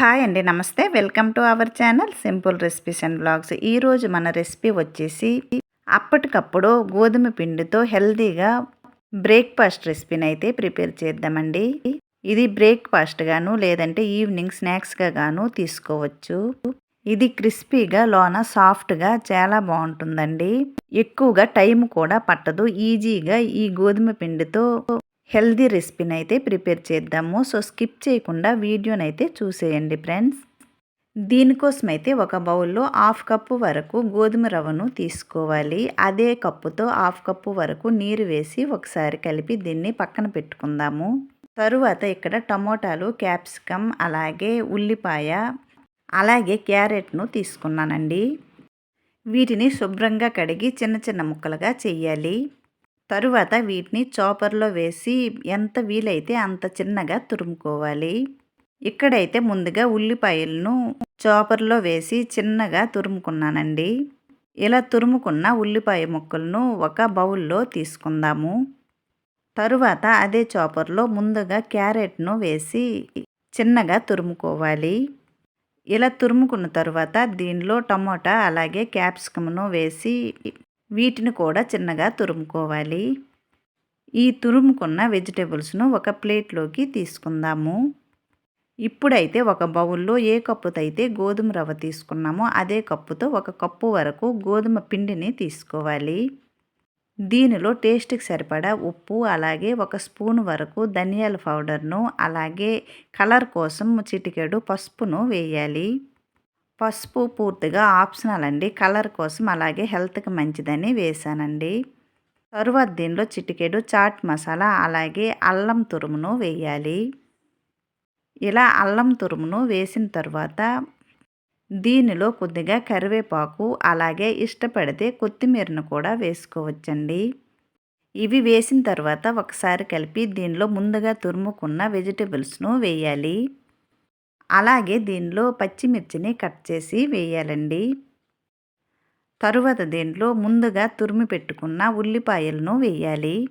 Hi అండి నమస్తే. Welcome to our channel simple recipes and blogs ఈరోజు మన రెసిపీ వచ్చేసి అప్పటికప్పుడు గోధుమ పిండితో హెల్తీగా బ్రేక్ఫాస్ట్ రెసిపీని అయితే ప్రిపేర్ చేద్దామండి. ఇది బ్రేక్ఫాస్ట్ గాను లేదంటే ఈవినింగ్ స్నాక్స్గా గాను తీసుకోవచ్చు. ఇది క్రిస్పీగా లోన సాఫ్ట్గా చాలా బాగుంటుందండి. ఎక్కువగా టైం కూడా పట్టదు. ఈజీగా ఈ గోధుమ పిండితో హెల్దీ రెసిపీని అయితే ప్రిపేర్ చేద్దాము. సో స్కిప్ చేయకుండా వీడియోని అయితే చూసేయండి ఫ్రెండ్స్. దీనికోసం అయితే ఒక బౌల్లో హాఫ్ కప్పు వరకు గోధుమ రవ్వను తీసుకోవాలి. అదే కప్పుతో హాఫ్ కప్పు వరకు నీరు వేసి ఒకసారి కలిపి దీన్ని పక్కన పెట్టుకుందాము. తరువాత ఇక్కడ టమోటాలు క్యాప్సికమ్ అలాగే ఉల్లిపాయ అలాగే క్యారెట్ను తీసుకున్నానండి. వీటిని శుభ్రంగా కడిగి చిన్న చిన్న ముక్కలుగా చెయ్యాలి తరువాత వీటిని చాపర్లో వేసి ఎంత వీలైతే అంత చిన్నగా తురుముకోవాలి. ఇక్కడైతే ముందుగా ఉల్లిపాయలను చాపర్లో వేసి చిన్నగా తురుముకున్నానండి. ఇలా తురుముకున్న ఉల్లిపాయ ముక్కలను ఒక బౌల్లో తీసుకుందాము. తరువాత అదే చాపర్లో ముందుగా క్యారెట్ను వేసి చిన్నగా తురుముకోవాలి. ఇలా తురుముకున్న తర్వాత దీనిలో టమోటా అలాగే క్యాప్సికమ్ను వేసి వీటిని కూడా చిన్నగా తురుముకోవాలి. ఈ తురుముకున్న వెజిటేబుల్స్ను ఒక ప్లేట్లోకి తీసుకుందాము. ఇప్పుడైతే ఒక బౌల్లో ఏ కప్పుతో అయితే గోధుమ రవ్వ తీసుకున్నామో అదే కప్పుతో ఒక కప్పు వరకు గోధుమ పిండిని తీసుకోవాలి. దీనిలో టేస్ట్కి సరిపడా ఉప్పు అలాగే ఒక స్పూన్ వరకు ధనియాల పౌడర్ను అలాగే కలర్ కోసం చిటికెడు పసుపును వేయాలి. పసుపు పూర్తిగా ఆప్షనల్ అండి. కలర్ కోసం అలాగే హెల్త్కి మంచిదని వేసానండి తరువాత దీనిలో చిటికెడు చాట్ మసాలా అలాగే అల్లం తురుమును వేయాలి. ఇలా అల్లం తురుమును వేసిన తర్వాత దీనిలో కొద్దిగా కరివేపాకు అలాగే ఇష్టపడితే కొత్తిమీరను కూడా వేసుకోవచ్చండి. ఇవి వేసిన తర్వాత ఒకసారి కలిపి దీనిలో ముందుగా తురుముకున్న వెజిటేబుల్స్ను వేయాలి. అలాగే దీనిలో పచ్చిమిర్చిని కట్ చేసి వేయాలండి. తరువాత దీంట్లో ముందుగా తురిమి పెట్టుకున్న ఉల్లిపాయలను వేయాలి.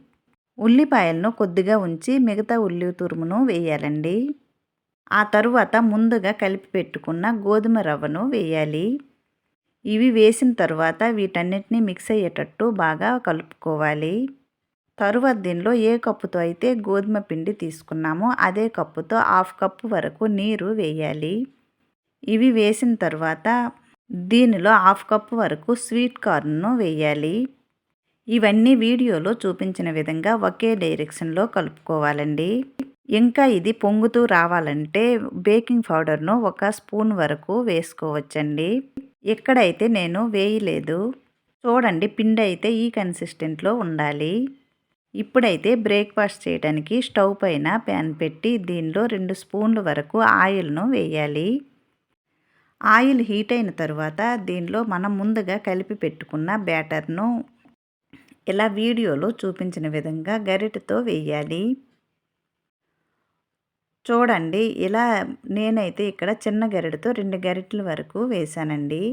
ఉల్లిపాయలను కొద్దిగా ఉంచి మిగతా ఉల్లి తురుమును వేయాలండి. ఆ తరువాత ముందుగా కలిపి పెట్టుకున్న గోధుమ రవ్వను వేయాలి. ఇవి వేసిన తర్వాత వీటన్నిటిని మిక్స్ అయ్యేటట్టు బాగా కలుపుకోవాలి. తరువాత దీనిలో ఏ కప్పుతో అయితే గోధుమ పిండి తీసుకున్నామో అదే కప్పుతో హాఫ్ కప్పు వరకు నీరు వేయాలి. ఇవి వేసిన తర్వాత దీనిలో హాఫ్ కప్పు వరకు స్వీట్ కార్న్ను వేయాలి. ఇవన్నీ వీడియోలో చూపించిన విధంగా ఒకే డైరెక్షన్లో కలుపుకోవాలండి. ఇంకా ఇది పొంగుతూ రావాలంటే బేకింగ్ పౌడర్ను ఒక స్పూన్ వరకు వేసుకోవచ్చండి. ఎక్కడైతే నేను వేయలేదు చూడండి పిండి అయితే ఈ కన్సిస్టెంట్లో ఉండాలి. ఇప్పుడైతే బ్రేక్ఫాస్ట్ చేయడానికి స్టవ్ పైన ప్యాన్ పెట్టి దీనిలో రెండు స్పూన్ల వరకు ఆయిల్ను వేయాలి. ఆయిల్ హీట్ అయిన తర్వాత దీనిలో మనం ముందుగా కలిపి పెట్టుకున్న బ్యాటర్ను ఇలా వీడియోలో చూపించిన విధంగా గరిటతో వేయాలి. చూడండి ఇలా నేనైతే ఇక్కడ చిన్న గరిటతో రెండు గరిటెల వరకు వేసానండి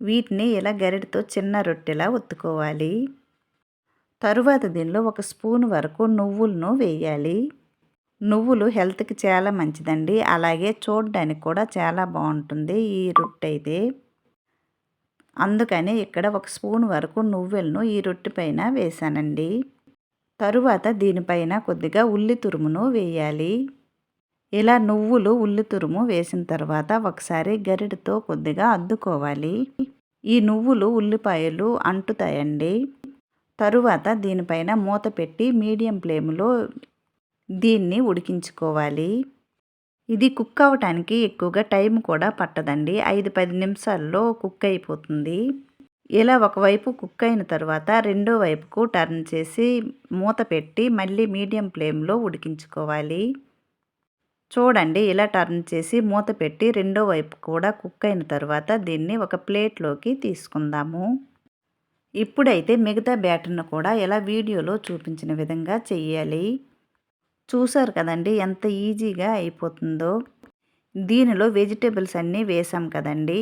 వీటిని ఇలా గరిటతో చిన్న రొట్టెలా ఒత్తుకోవాలి. తరువాత దీనిలో ఒక స్పూన్ వరకు నువ్వులను వేయాలి. నువ్వులు హెల్త్కి చాలా మంచిదండి. అలాగే చూడడానికి కూడా చాలా బాగుంటుంది ఈ రొట్టె అయితే. అందుకని ఇక్కడ ఒక స్పూన్ వరకు నువ్వులను ఈ రొట్టె పైన వేసానండి. తరువాత దీనిపైన కొద్దిగా ఉల్లి తురుమును వేయాలి. ఇలా నువ్వులు ఉల్లి తురుము వేసిన తర్వాత ఒకసారి గరిటతో కొద్దిగా అద్దుకోవాలి. ఈ నువ్వులు ఉల్లిపాయలు అంటుతాయండి. తరువాత దీనిపైన మూత పెట్టి మీడియం ఫ్లేమ్లో దీన్ని ఉడికించుకోవాలి. ఇది కుక్ అవ్వటానికి ఎక్కువగా టైం కూడా పట్టదండి. ఐదు పది నిమిషాల్లో కుక్ అయిపోతుంది. ఇలా ఒకవైపు కుక్ అయిన తర్వాత రెండో వైపుకు టర్న్ చేసి మూత పెట్టి మళ్ళీ మీడియం ఫ్లేమ్లో ఉడికించుకోవాలి. చూడండి ఇలా టర్న్ చేసి మూత పెట్టి రెండో వైపు కూడా కుక్ అయిన తర్వాత దీన్ని ఒక ప్లేట్లోకి తీసుకుందాము. ఇప్పుడైతే మిగతా బ్యాటర్ను కూడా ఎలా వీడియోలో చూపించిన విధంగా చెయ్యాలి. చూసారు కదండి ఎంత ఈజీగా అయిపోతుందో. దీనిలో వెజిటేబుల్స్ అన్నీ వేసాం కదండి.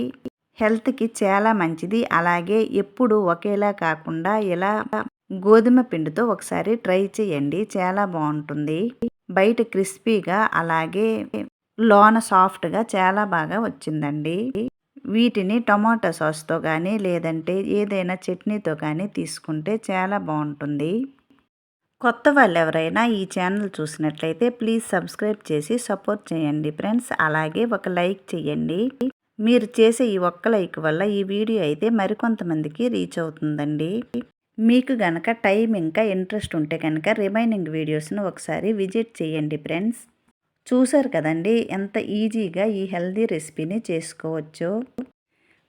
హెల్త్కి చాలా మంచిది. అలాగే ఎప్పుడు ఒకేలా కాకుండా ఇలా గోధుమ పిండితో ఒకసారి ట్రై చేయండి చాలా బాగుంటుంది. బయట క్రిస్పీగా అలాగే లోన సాఫ్ట్గా చాలా బాగా వచ్చిందండి. వీటిని టమాటో సాస్తో కానీ లేదంటే ఏదైనా చట్నీతో కానీ తీసుకుంటే చాలా బాగుంటుంది. కొత్త వాళ్ళు ఎవరైనా ఈ ఛానల్ చూసినట్లయితే ప్లీజ్ సబ్స్క్రైబ్ చేసి సపోర్ట్ చేయండి ఫ్రెండ్స్. అలాగే ఒక లైక్ చేయండి. మీరు చేసే ఈ ఒక్క లైక్ వల్ల ఈ వీడియో అయితే మరికొంతమందికి రీచ్ అవుతుందండి. మీకు గనక టైం ఇంకా ఇంట్రెస్ట్ ఉంటే కనుక రిమైనింగ్ వీడియోస్ను ఒకసారి విజిట్ చేయండి ఫ్రెండ్స్. చూసారు కదండి ఎంత ఈజీగా ఈ హెల్దీ రెసిపీని చేసుకోవచ్చో.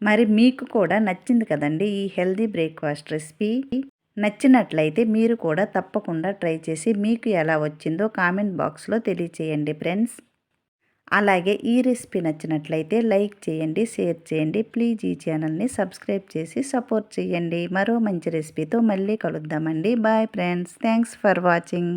మరి మీకు కూడా నచ్చింది కదండి ఈ హెల్దీ బ్రేక్ఫాస్ట్ రెసిపీ. నచ్చినట్లయితే మీరు కూడా తప్పకుండా ట్రై చేసి మీకు ఎలా వచ్చిందో కామెంట్ బాక్స్లో తెలియచేయండి ఫ్రెండ్స్. అలాగే ఈ రెసిపీ నచ్చినట్లయితే లైక్ చేయండి షేర్ చేయండి ప్లీజ్ ఈ ఛానల్ని సబ్స్క్రైబ్ చేసి సపోర్ట్ చేయండి. మరో మంచి రెసిపీతో మళ్ళీ కలుద్దామండి. Bye friends. Thanks for watching.